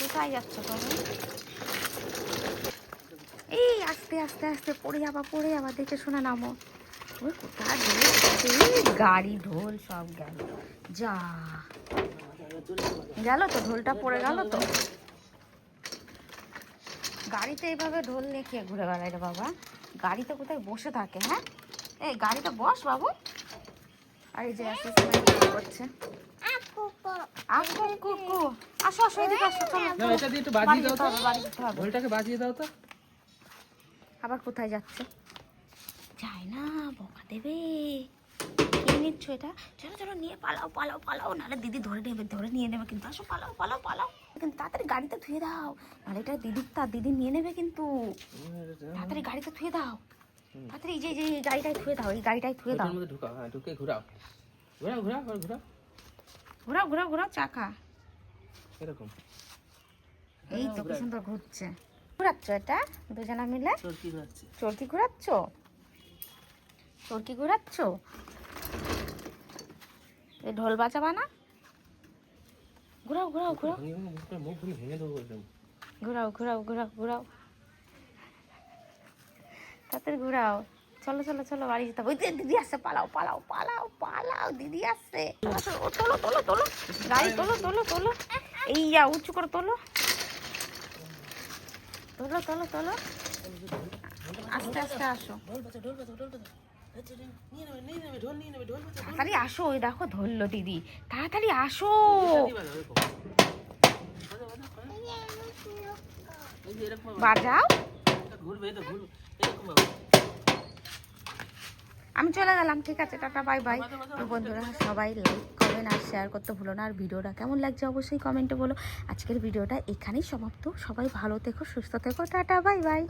কোথায় যাচ্ছ তুমি এই আস্তে আস্তে আস্তে, পড়ে যাবা পড়ে যাবা, দেখে শোনা নামো। ওই কোথায় গাড়ি, ঢোল সব গেল। যা। গেল তো, ঢোলটা পড়ে গেল তো। গাড়িতে এইভাবে ঢোল নিয়ে কে ঘুরে বেড়ায় রে বাবা? গাড়িতে কোথায় বসে থাকে হ্যাঁ? এই গাড়িতে বস বাবু। আর এই যে করছে। আপু কুকু আসো আসো এদিকে আসো চলো। না এটা দিয়ে একটু বাজিয়ে দাও তো। ঢোলটাকে বাজিয়ে দাও তো। আবার কোথায় যাচ্ছে? যায় না বকা দেবে। কে নিচ্ছ এটা? চলো চলো নিয়ে পালাও পালাও পালাও। নাহলে দিদি ধরে নেবে ধরে নিয়ে নেবে কিন্তু। আসো পালাও পালাও পালাও। কিন্তু তাড়াতাড়ি গাড়িতে ধুয়ে দাও। নাহলে এটা দিদির তা দিদি নিয়ে নেবে কিন্তু। তাড়াতাড়ি গাড়িতে ধুয়ে দাও। তাড়াতাড়ি এই যে এই ধুয়ে দাও এই গাড়িটায় ধুয়ে দাও। ঢুকাও হ্যাঁ ঢুকে ঘোরাও। ঘোরাও ঘোরাও ঘোরাও। ঘোরাও ঘোরাও ঘোরাও চাকা এরকম। এই তো কি সুন্দর ঘুরছে। ঘুরাচ্ছ এটা? দুজনা মিলে? চরকি ঘুরাচ্ছ? চরকি ঘুরাচ্ছ? এই ঢোল বাজাবা না? ঘুরাও ঘুরাও ঘুরাও। ঘুরাও ঘুরাও ঘুরাও ঘুরাও। তাড়াতাড়ি ঘুরাও। চলো চলো চলো, বাড়ি যেতে হবে। দিদি আসছে, পালাও পালাও পালাও পালাও, দিদি আসছে। তোলো তোলো তোলো। গাড়ি তোলো তোলো তোলো। এই যা উঁচু করে তোলো। তোলো তোলো তোলো। আস্তে আস্তে আসো। তাড়াতাড়ি আসো, ওই দেখো, ধরলো দিদি। তাড়াতাড়ি আসো। বাজাও। ঘুরবে ঘুরবে। এরকম। আমি চলে গেলাম ঠিক আছে টাটা বাই বাই তো বন্ধুরা সবাই লাইক কমেন্ট আর শেয়ার করতে ভুলো না। আর ভিডিওটা কেমন লাগছে অবশ্যই কমেন্টে বলো। আজকের ভিডিওটা এখানেই সমাপ্ত। সবাই ভালো থেকো সুস্থ থেকো। Tata bye bye